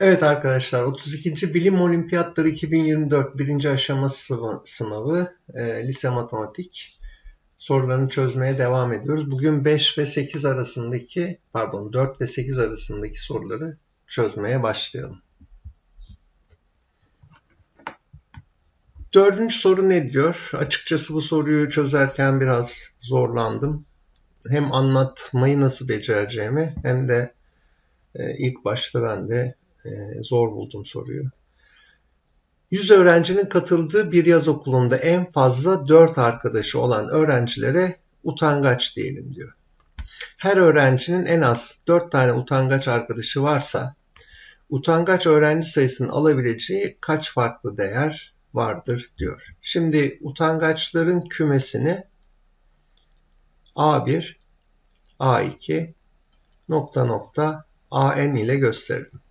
Evet arkadaşlar 32. Bilim Olimpiyatları 2024 birinci aşama sınavı e, lise matematik sorularını çözmeye devam ediyoruz. Bugün 5 ve 8 arasındaki pardon 4 ve 8 arasındaki soruları çözmeye başlayalım. Dördüncü soru ne diyor? Açıkçası bu soruyu çözerken biraz zorlandım. Hem anlatmayı nasıl becereceğimi hem de e, ilk başta ben de zor buldum soruyu. 100 öğrencinin katıldığı bir yaz okulunda en fazla 4 arkadaşı olan öğrencilere utangaç diyelim diyor. Her öğrencinin en az 4 tane utangaç arkadaşı varsa utangaç öğrenci sayısının alabileceği kaç farklı değer vardır diyor. Şimdi utangaçların kümesini A1, A2, nokta nokta AN ile gösterelim.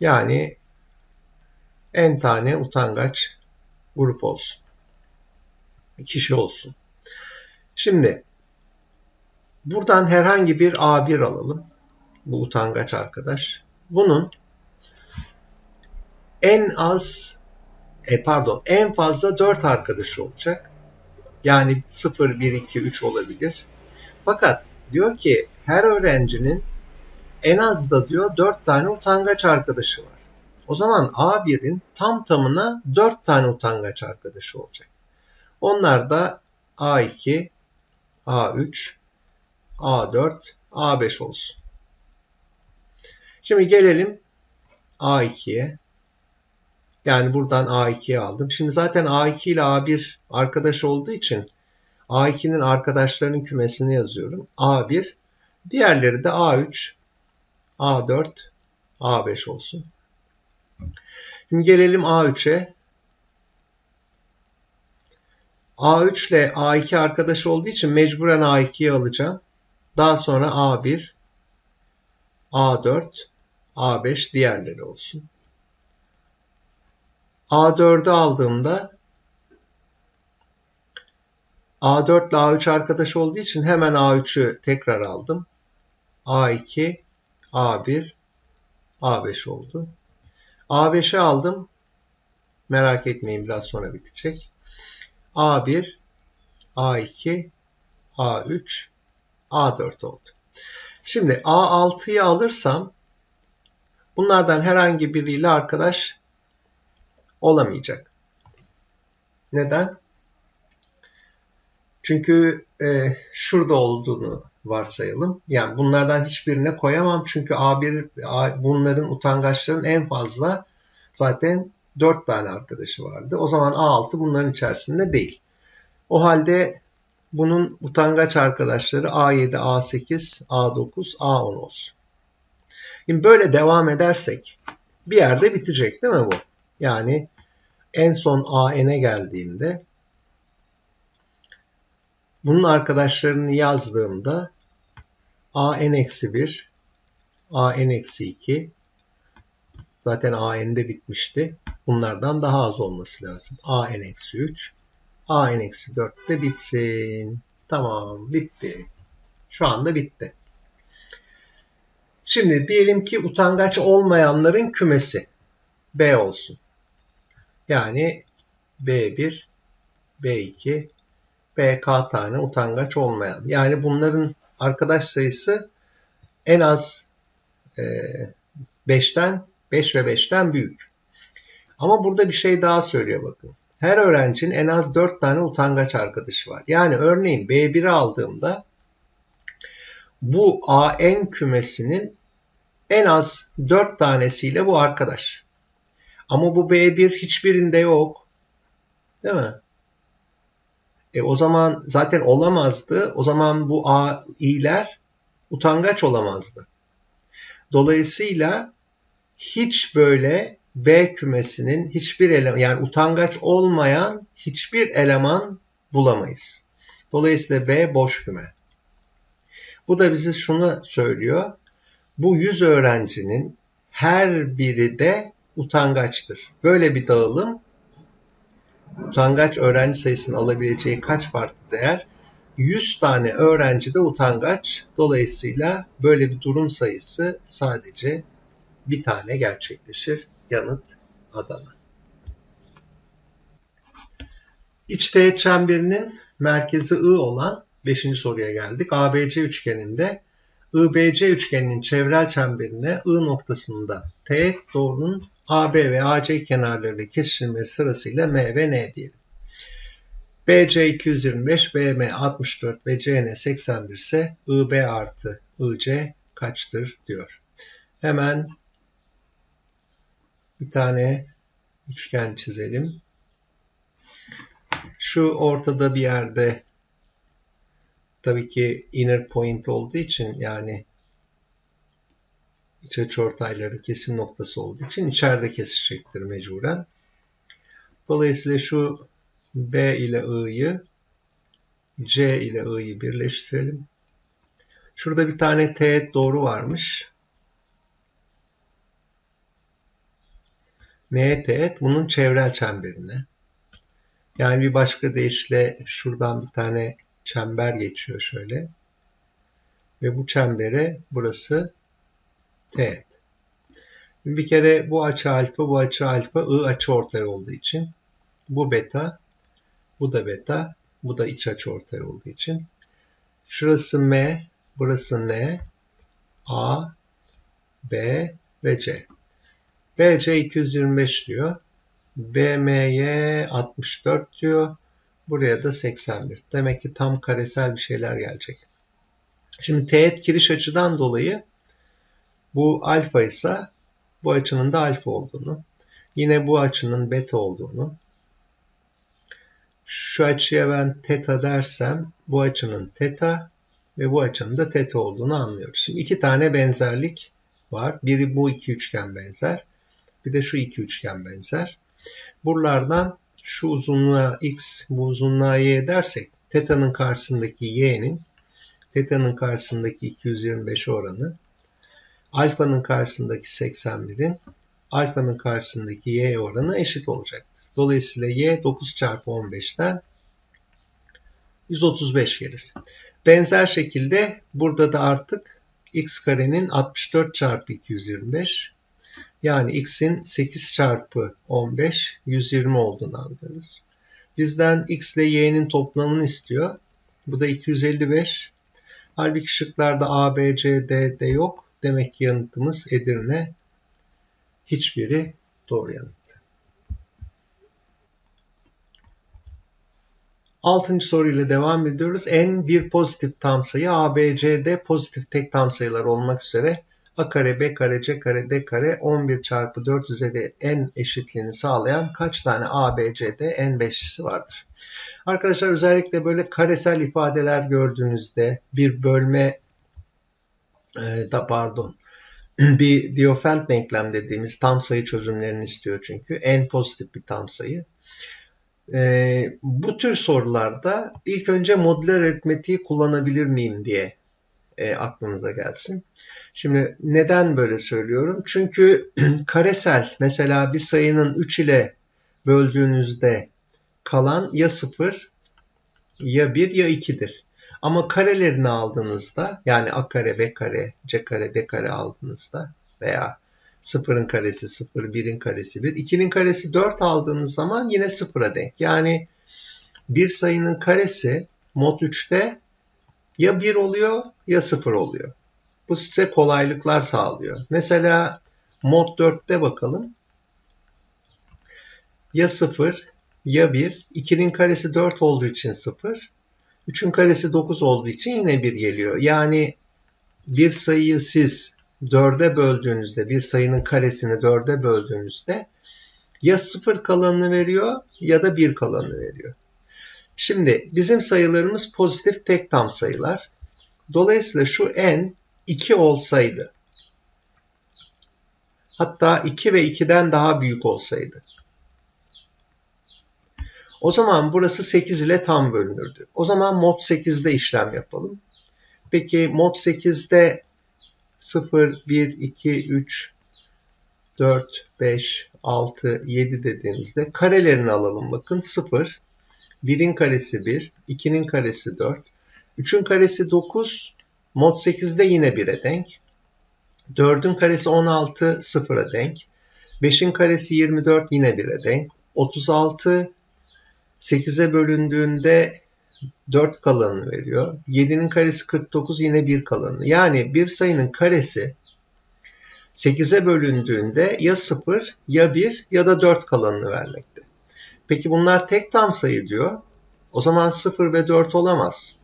Yani en tane utangaç grup olsun. Kişi olsun. Şimdi buradan herhangi bir A1 alalım. Bu utangaç arkadaş. Bunun en az e pardon en fazla 4 arkadaşı olacak. Yani 0, 1, 2, 3 olabilir. Fakat diyor ki her öğrencinin en az da diyor 4 tane utangaç arkadaşı var. O zaman A1'in tam tamına 4 tane utangaç arkadaşı olacak. Onlar da A2, A3, A4, A5 olsun. Şimdi gelelim A2'ye. Yani buradan A2'ye aldım. Şimdi zaten A2 ile A1 arkadaş olduğu için A2'nin arkadaşlarının kümesini yazıyorum. A1, diğerleri de A3, A4, A5 olsun. Şimdi gelelim A3'e. A3 ile A2 arkadaş olduğu için mecburen A2'yi alacağım. Daha sonra A1, A4, A5 diğerleri olsun. A4'ü aldığımda A4 ile A3 arkadaş olduğu için hemen A3'ü tekrar aldım. A2, A1, A5 oldu. A5'i aldım. Merak etmeyin biraz sonra bitecek. A1, A2, A3, A4 oldu. Şimdi A6'yı alırsam bunlardan herhangi biriyle arkadaş olamayacak. Neden? Çünkü e, şurada olduğunu varsayalım. Yani bunlardan hiçbirine koyamam çünkü A1 A, bunların utangaçların en fazla zaten 4 tane arkadaşı vardı. O zaman A6 bunların içerisinde değil. O halde bunun utangaç arkadaşları A7, A8, A9, A10 olsun. Şimdi böyle devam edersek bir yerde bitecek değil mi bu? Yani en son AN'e geldiğimde bunun arkadaşlarını yazdığımda an-1, an-2 zaten an'de bitmişti. Bunlardan daha az olması lazım. an-3 an-4 de bitsin. Tamam bitti. Şu anda bitti. Şimdi diyelim ki utangaç olmayanların kümesi B olsun. Yani B1, B2, BK tane utangaç olmayan. Yani bunların arkadaş sayısı en az e, 5'ten 5 ve 5'ten büyük. Ama burada bir şey daha söylüyor bakın. Her öğrencinin en az 4 tane utangaç arkadaşı var. Yani örneğin B1'i aldığımda bu AN kümesinin en az 4 tanesiyle bu arkadaş. Ama bu B1 hiçbirinde yok. Değil mi? E, o zaman zaten olamazdı. O zaman bu A, i'ler utangaç olamazdı. Dolayısıyla hiç böyle B kümesinin hiçbir eleman yani utangaç olmayan hiçbir eleman bulamayız. Dolayısıyla B boş küme. Bu da bize şunu söylüyor. Bu 100 öğrencinin her biri de utangaçtır. Böyle bir dağılım utangaç öğrenci sayısının alabileceği kaç farklı değer 100 tane öğrenci de utangaç. Dolayısıyla böyle bir durum sayısı sadece bir tane gerçekleşir. Yanıt Adana. İç teğet çemberinin merkezi I olan 5. soruya geldik. ABC üçgeninde IBC üçgeninin çevrel çemberine I noktasında teğet doğrunun AB ve AC kenarlarıyla kesişimleri sırasıyla M ve N diyelim. BC 225, BM 64 ve CN 81 ise IB artı IC kaçtır diyor. Hemen bir tane üçgen çizelim. Şu ortada bir yerde tabii ki inner point olduğu için yani iç açıortayları kesim noktası olduğu için içeride kesişecektir mecburen. Dolayısıyla şu B ile I'yı C ile I'yı birleştirelim. Şurada bir tane teğet doğru varmış. N teğet bunun çevrel çemberine. Yani bir başka deyişle şuradan bir tane çember geçiyor şöyle. Ve bu çembere burası teğet. Bir kere bu açı alfa, bu açı alfa, I açı ortay olduğu için bu beta, bu da beta, bu da iç açı ortay olduğu için. Şurası M, burası N, A, B ve C. BC 225 diyor. BM'ye 64 diyor. Buraya da 81. Demek ki tam karesel bir şeyler gelecek. Şimdi teğet kiriş açıdan dolayı bu alfa ise bu açının da alfa olduğunu, yine bu açının beta olduğunu, şu açıya ben teta dersem bu açının teta ve bu açının da teta olduğunu anlıyoruz. Şimdi iki tane benzerlik var. Biri bu iki üçgen benzer. Bir de şu iki üçgen benzer. Buralardan şu uzunluğa x, bu uzunluğa y dersek teta'nın karşısındaki y'nin teta'nın karşısındaki 225 oranı alfanın karşısındaki 81'in alfanın karşısındaki y oranı eşit olacaktır. Dolayısıyla y 9 çarpı 15'ten 135 gelir. Benzer şekilde burada da artık x karenin 64 çarpı 225 yani x'in 8 çarpı 15 120 olduğunu anlıyoruz. Bizden x ile y'nin toplamını istiyor. Bu da 255. Halbuki şıklarda A, B, C, D, D yok. Demek ki yanıtımız Edirne. Hiçbiri doğru yanıt. Altıncı soruyla devam ediyoruz. N bir pozitif tam sayı A, B, C, D pozitif tek tam sayılar olmak üzere A kare, B kare, C kare, D kare 11 çarpı 4 üzeri N eşitliğini sağlayan kaç tane A, B, C, D, N beşlisi vardır? Arkadaşlar özellikle böyle karesel ifadeler gördüğünüzde bir bölme da pardon bir Diophant denklem dediğimiz tam sayı çözümlerini istiyor çünkü. En pozitif bir tam sayı. E, bu tür sorularda ilk önce modüler aritmetiği kullanabilir miyim diye e, aklınıza gelsin. Şimdi neden böyle söylüyorum? Çünkü karesel mesela bir sayının 3 ile böldüğünüzde kalan ya 0 ya 1 ya 2'dir. Ama karelerini aldığınızda yani a kare, b kare, c kare, d kare aldığınızda veya 0'ın karesi 0, 1'in karesi 1, 2'nin karesi 4 aldığınız zaman yine 0'a denk. Yani bir sayının karesi mod 3'te ya 1 oluyor ya 0 oluyor. Bu size kolaylıklar sağlıyor. Mesela mod 4'te bakalım. Ya 0 ya 1. 2'nin karesi 4 olduğu için 0. 3'ün karesi 9 olduğu için yine 1 geliyor. Yani bir sayıyı siz 4'e böldüğünüzde, bir sayının karesini 4'e böldüğünüzde ya 0 kalanını veriyor ya da 1 kalanını veriyor. Şimdi bizim sayılarımız pozitif tek tam sayılar. Dolayısıyla şu n 2 olsaydı hatta 2 ve 2'den daha büyük olsaydı o zaman burası 8 ile tam bölünürdü. O zaman mod 8'de işlem yapalım. Peki mod 8'de 0, 1, 2, 3, 4, 5, 6, 7 dediğimizde karelerini alalım bakın. 0, 1'in karesi 1, 2'nin karesi 4. 3'ün karesi 9. Mod 8'de yine 1'e denk. 4'ün karesi 16 0'a denk. 5'in karesi 24 yine 1'e denk. 36 8'e bölündüğünde 4 kalanını veriyor. 7'nin karesi 49 yine 1 kalanını. Yani bir sayının karesi 8'e bölündüğünde ya 0 ya 1 ya da 4 kalanını vermekte. Peki bunlar tek tam sayı diyor. O zaman 0 ve 4 olamaz.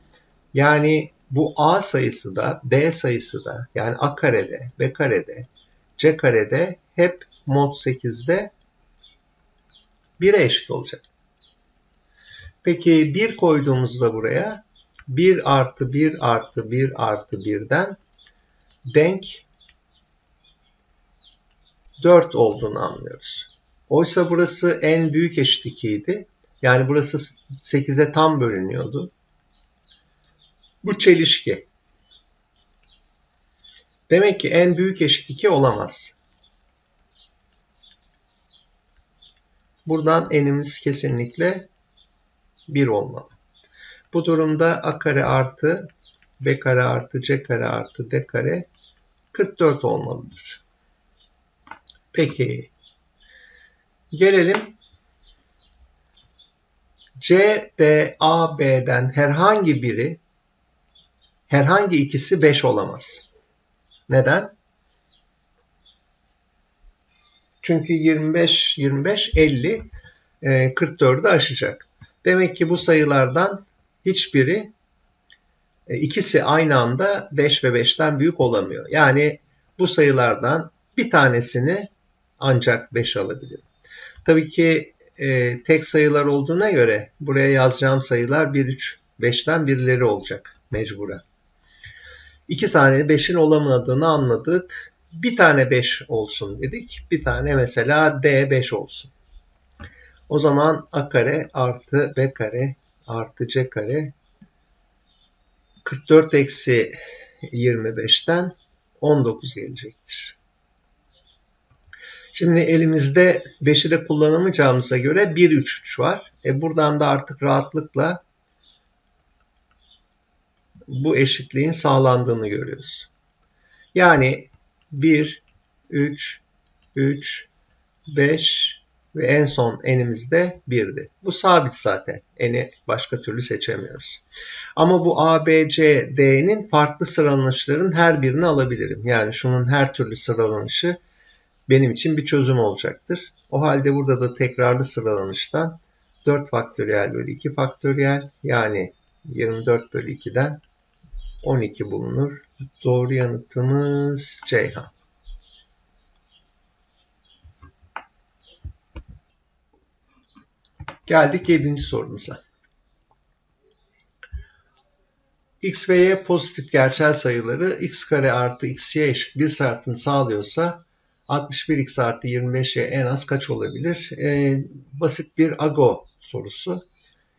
Yani bu A sayısı da B sayısı da yani A karede, B karede, C karede hep mod 8'de 1'e eşit olacak. Peki 1 koyduğumuzda buraya 1 artı 1 artı 1 artı 1'den denk 4 olduğunu anlıyoruz. Oysa burası en büyük eşit 2 idi. Yani burası 8'e tam bölünüyordu. Bu çelişki. Demek ki en büyük eşit 2 olamaz. Buradan enimiz kesinlikle 1 olmalı. Bu durumda a kare artı b kare artı c kare artı d kare 44 olmalıdır. Peki. Gelelim C, D, A, B'den herhangi biri herhangi ikisi 5 olamaz. Neden? Çünkü 25, 25, 50, 44'ü aşacak. Demek ki bu sayılardan hiçbiri e, ikisi aynı anda 5 ve 5'ten büyük olamıyor. Yani bu sayılardan bir tanesini ancak 5 alabilirim. Tabii ki e, tek sayılar olduğuna göre buraya yazacağım sayılar 1, 3, 5'ten birileri olacak mecburen. İki tane 5'in olamadığını anladık. Bir tane 5 olsun dedik. Bir tane mesela D 5 olsun. O zaman A kare artı B kare artı C kare 44 eksi 25'ten 19 gelecektir. Şimdi elimizde 5'i de kullanamayacağımıza göre 1 3 3 var. E buradan da artık rahatlıkla bu eşitliğin sağlandığını görüyoruz. Yani 1 3 3 5 ve en son enimizde 1'di. Bu sabit zaten. Eni başka türlü seçemiyoruz. Ama bu A, B, C, D'nin farklı sıralanışların her birini alabilirim. Yani şunun her türlü sıralanışı benim için bir çözüm olacaktır. O halde burada da tekrarlı sıralanıştan 4 faktöriyel bölü 2 faktöriyel yani 24 bölü 2'den 12 bulunur. Doğru yanıtımız Ceyhan. Geldik 7. sorumuza. x ve y pozitif gerçel sayıları x kare artı xy eşit 1 saatini sağlıyorsa 61x artı 25y en az kaç olabilir? Ee, basit bir AGO sorusu.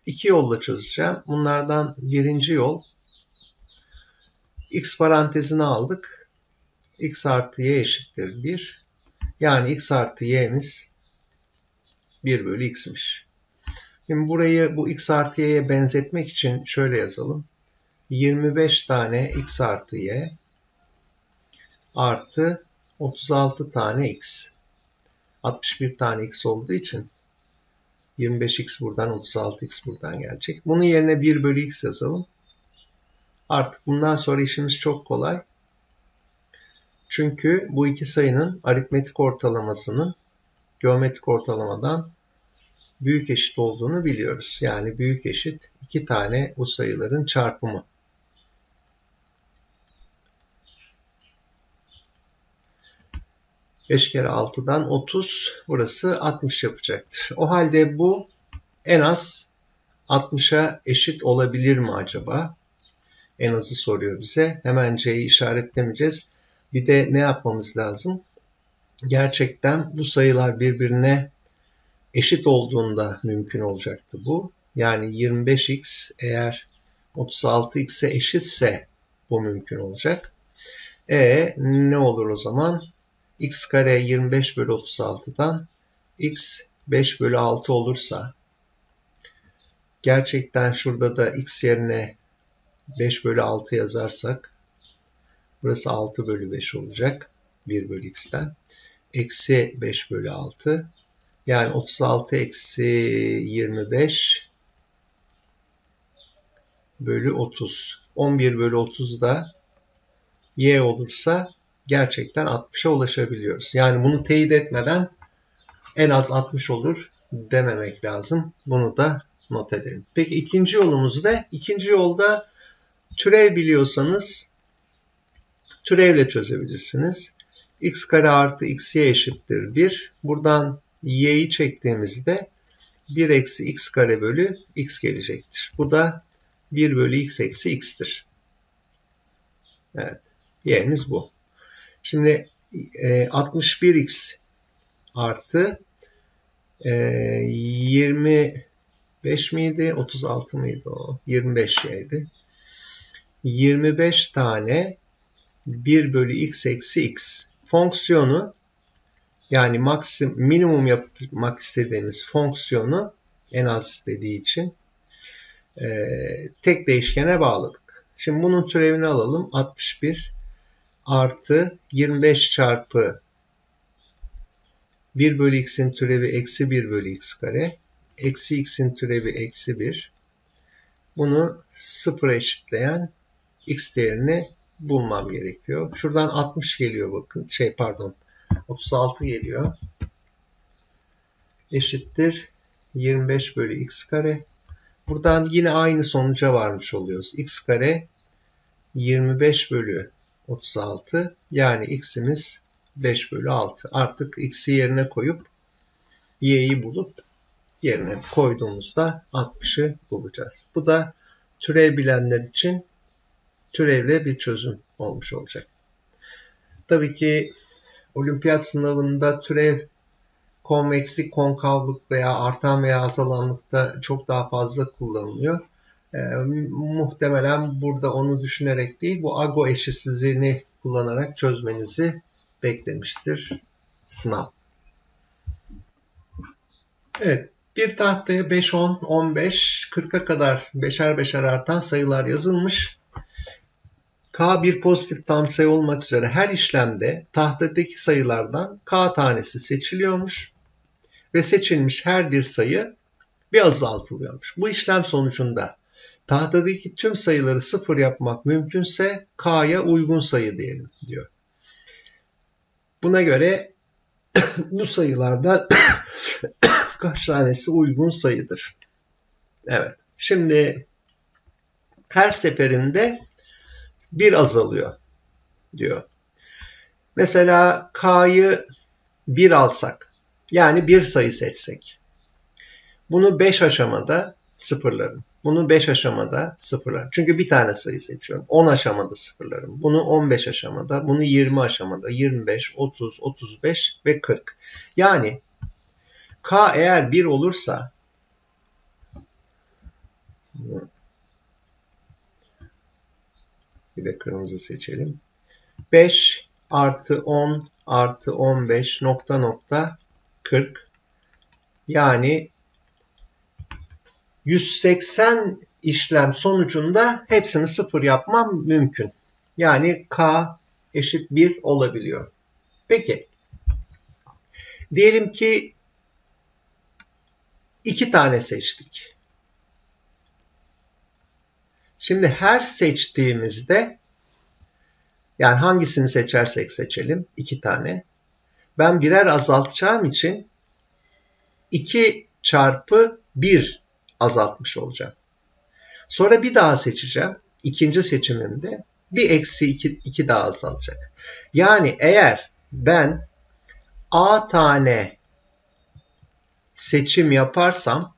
İki yolla çözeceğim. Bunlardan birinci yol x parantezini aldık. x artı y eşittir 1. Yani x artı y'miz 1 bölü x'miş. Şimdi burayı bu x artı y'ye benzetmek için şöyle yazalım. 25 tane x artı y artı 36 tane x. 61 tane x olduğu için 25x buradan 36x buradan gelecek. Bunun yerine 1 bölü x yazalım. Artık bundan sonra işimiz çok kolay. Çünkü bu iki sayının aritmetik ortalamasının geometrik ortalamadan büyük eşit olduğunu biliyoruz. Yani büyük eşit iki tane bu sayıların çarpımı. 5 kere 6'dan 30 burası 60 yapacaktır. O halde bu en az 60'a eşit olabilir mi acaba? En azı soruyor bize. Hemen C'yi işaretlemeyeceğiz. Bir de ne yapmamız lazım? Gerçekten bu sayılar birbirine eşit olduğunda mümkün olacaktı bu. Yani 25x eğer 36x'e eşitse bu mümkün olacak. E ne olur o zaman? x kare 25 bölü 36'dan x 5 bölü 6 olursa gerçekten şurada da x yerine 5 bölü 6 yazarsak burası 6 bölü 5 olacak. 1 bölü x'ten. Eksi 5 bölü 6. Yani 36 eksi 25 bölü 30. 11 bölü 30 da y olursa gerçekten 60'a ulaşabiliyoruz. Yani bunu teyit etmeden en az 60 olur dememek lazım. Bunu da not edelim. Peki ikinci yolumuz ne? İkinci yolda türev biliyorsanız türevle çözebilirsiniz. x kare artı xy eşittir 1. Buradan y'yi çektiğimizde 1 eksi x kare bölü x gelecektir. Bu da 1 bölü x eksi x'tir. Evet. Y'miz bu. Şimdi e, 61x artı e, 25 miydi? 36 mıydı o? 25 y'di. 25 tane 1 bölü x eksi x fonksiyonu yani maksim, minimum yapmak istediğimiz fonksiyonu en az dediği için e, tek değişkene bağladık. Şimdi bunun türevini alalım. 61 artı 25 çarpı 1 bölü x'in türevi eksi 1 bölü x kare. Eksi x'in türevi eksi 1. Bunu sıfıra eşitleyen x değerini bulmam gerekiyor. Şuradan 60 geliyor bakın. Şey pardon 36 geliyor. Eşittir 25 bölü x kare. Buradan yine aynı sonuca varmış oluyoruz. x kare 25 bölü 36 yani x'imiz 5 bölü 6. Artık x'i yerine koyup y'yi bulup yerine koyduğumuzda 60'ı bulacağız. Bu da türev bilenler için türevle bir çözüm olmuş olacak. Tabii ki olimpiyat sınavında türev konvekslik, konkavlık veya artan veya azalanlıkta çok daha fazla kullanılıyor. E, muhtemelen burada onu düşünerek değil, bu ago eşitsizliğini kullanarak çözmenizi beklemiştir sınav. Evet, bir tahtaya 5, 10, 15, 40'a kadar beşer beşer artan sayılar yazılmış. K bir pozitif tam sayı olmak üzere her işlemde tahtadaki sayılardan K tanesi seçiliyormuş ve seçilmiş her bir sayı bir azaltılıyormuş. Bu işlem sonucunda tahtadaki tüm sayıları sıfır yapmak mümkünse K'ya uygun sayı diyelim diyor. Buna göre bu sayılardan kaç tanesi uygun sayıdır? Evet. Şimdi her seferinde bir azalıyor diyor. Mesela K'yı bir alsak yani bir sayı seçsek. Bunu 5 aşamada sıfırlarım. Bunu 5 aşamada sıfırlarım. Çünkü bir tane sayı seçiyorum. 10 aşamada sıfırlarım. Bunu 15 aşamada, bunu 20 aşamada, 25, 30, 35 ve 40. Yani K eğer 1 olursa bir de kırmızı seçelim. 5 artı 10 artı 15 nokta nokta 40 yani 180 işlem sonucunda hepsini sıfır yapmam mümkün. Yani k eşit 1 olabiliyor. Peki. Diyelim ki iki tane seçtik. Şimdi her seçtiğimizde yani hangisini seçersek seçelim iki tane. Ben birer azaltacağım için 2 çarpı 1 azaltmış olacağım. Sonra bir daha seçeceğim. İkinci seçimimde bir eksi 2, 2 daha azalacak. Yani eğer ben A tane seçim yaparsam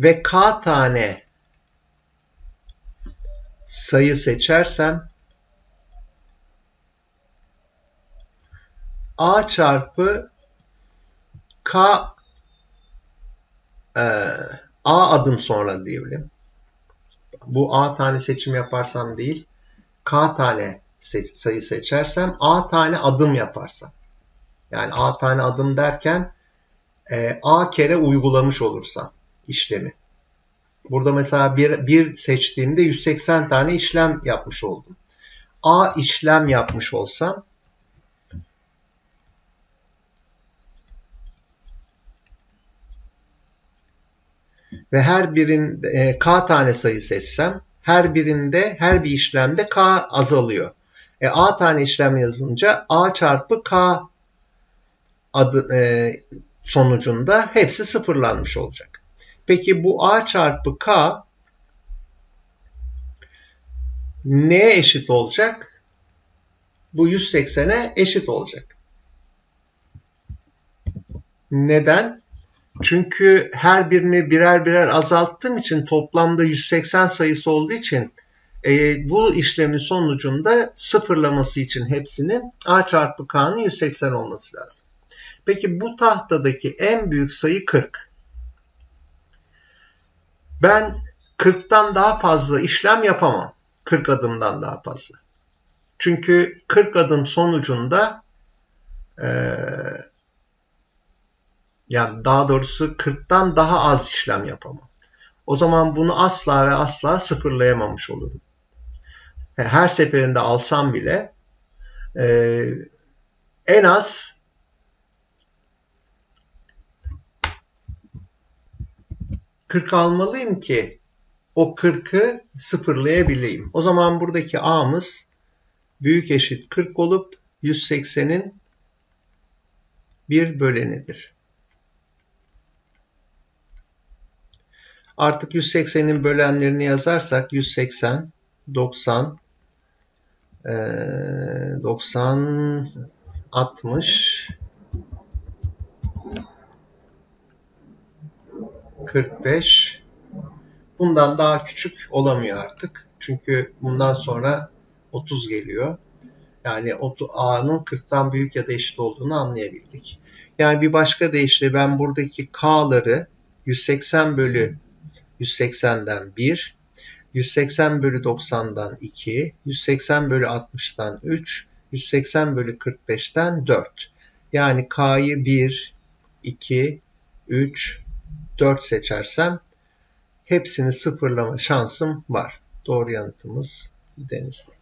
ve K tane sayı seçersem A çarpı K e, A adım sonra diyelim. Bu A tane seçim yaparsam değil, K tane sayı seçersem A tane adım yaparsam. Yani A tane adım derken e, A kere uygulamış olursam işlemi. Burada mesela bir, bir seçtiğimde 180 tane işlem yapmış oldum. A işlem yapmış olsam ve her birin e, k tane sayı seçsem her birinde her bir işlemde k azalıyor. E, a tane işlem yazınca a çarpı k adı e, sonucunda hepsi sıfırlanmış olacak. Peki bu a çarpı k neye eşit olacak? Bu 180'e eşit olacak. Neden? Çünkü her birini birer birer azalttığım için toplamda 180 sayısı olduğu için e, bu işlemin sonucunda sıfırlaması için hepsinin a çarpı k'nın 180 olması lazım. Peki bu tahtadaki en büyük sayı 40. Ben 40'tan daha fazla işlem yapamam. 40 adımdan daha fazla. Çünkü 40 adım sonucunda e, yani daha doğrusu 40'tan daha az işlem yapamam. O zaman bunu asla ve asla sıfırlayamamış olurum. Her seferinde alsam bile e, en az kırk almalıyım ki o 40'ı sıfırlayabileyim. O zaman buradaki a'mız büyük eşit 40 olup 180'in bir bölenidir. Artık 180'in bölenlerini yazarsak 180, 90, 90, 60, 45. Bundan daha küçük olamıyor artık. Çünkü bundan sonra 30 geliyor. Yani A'nın 40'tan büyük ya da eşit olduğunu anlayabildik. Yani bir başka deyişle ben buradaki K'ları 180 bölü 180'den 1, 180 bölü 90'dan 2, 180 bölü 60'dan 3, 180 bölü 45'ten 4. Yani K'yı 1, 2, 3, 4 seçersem hepsini sıfırlama şansım var. Doğru yanıtımız Denizli.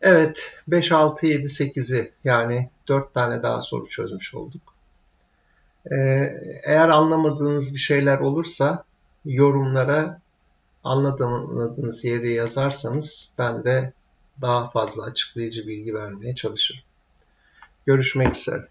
Evet 5, 6, 7, 8'i yani 4 tane daha soru çözmüş olduk. Ee, eğer anlamadığınız bir şeyler olursa yorumlara anladığınız yeri yazarsanız ben de daha fazla açıklayıcı bilgi vermeye çalışırım. Görüşmek üzere.